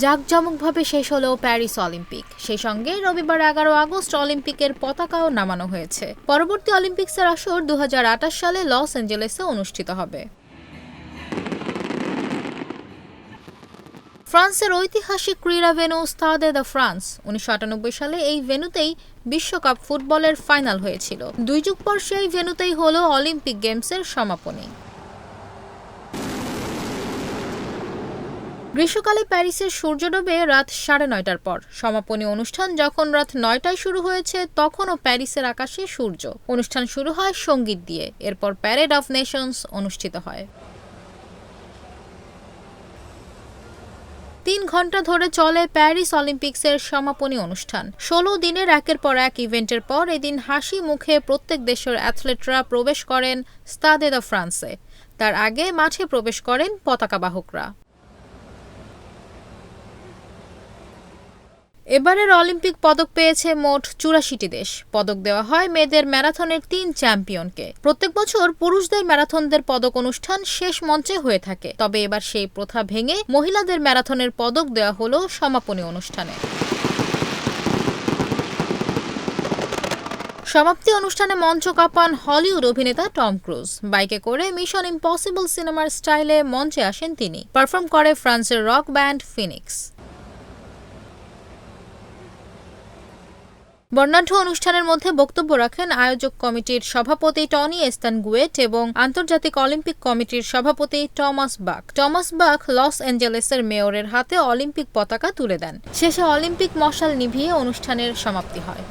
জাঁকজমকভাবে শেষ হলো Paris Olympic. সেই সঙ্গে রবিবার এগারো আগস্ট অলিম্পিকের পতাকাও নামানো হয়েছে। পরবর্তী অলিম্পিক্সের আসর দুহাজার আঠাশ সালে লস অ্যাঞ্জেলেসে অনুষ্ঠিত হবে। ফ্রান্সের ঐতিহাসিক ক্রীড়া ভেন্যু স্তাদে দ্য ফ্রান্স। উনিশশো আটানব্বই সালে এই ভেন্যুতেই বিশ্বকাপ ফুটবলের ফাইনাল হয়েছিল। দুই যুগ পর সেই ভেন্যুতেই হলো অলিম্পিক গেমসের সমাপনী। গ্রীষ্মকালে প্যারিসের সূর্য ডোবে রাত সাড়ে নয়টার পর। সমাপনী অনুষ্ঠান যখন রাত নয়টায় শুরু হয়েছে, তখনও প্যারিসের আকাশে সূর্য। অনুষ্ঠান শুরু হয় সংগীত দিয়ে। এরপর প্যারেড অফ নেশনস অনুষ্ঠিত হয়। তিন ঘণ্টা ধরে চলে প্যারিস অলিম্পিক্সের সমাপনী অনুষ্ঠান। ষোলো দিনের একের পর এক ইভেন্টের পর এদিন হাসি মুখে প্রত্যেক দেশের অ্যাথলেটরা প্রবেশ করেন স্তাদে দ্য ফ্রান্সে। তার আগে মাঠে প্রবেশ করেন পতাকাবাহকরা এবারের অলিম্পিক পদক পেয়েছে মোট চুরাশিটি দেশ। পদক দেওয়া হয় মেয়েদের ম্যারাথনের তিন চ্যাম্পিয়নকে। প্রত্যেক বছর পুরুষদের ম্যারাথনদের পদক অনুষ্ঠান শেষ মঞ্চে হয়ে থাকে। তবে এবার সেই প্রথা ভেঙে মহিলাদের ম্যারাথনের পদক দেওয়া হলো সমাপনী অনুষ্ঠানে। সমাপ্তি অনুষ্ঠানে মঞ্চ কাঁপান হলিউড অভিনেতা টম ক্রুজ। বাইকে করে মিশন ইম্পসিবল সিনেমার স্টাইলে মঞ্চে আসেন তিনি। পারফর্ম করে ফ্রান্সের রক ব্যান্ড ফিনিক্স। বর্ণাঢ্য অনুষ্ঠানের মধ্যে বক্তব্য রাখেন আয়োজক কমিটির সভাপতি টনি এস্তান গুয়েট এবং আন্তর্জাতিক অলিম্পিক কমিটির সভাপতি টমাস বাক। টমাস বাক লস অ্যাঞ্জেলেসের মেয়রের হাতে অলিম্পিক পতাকা তুলে দেন। শেষে অলিম্পিক মশাল নিভিয়ে অনুষ্ঠানের সমাপ্তি হয়।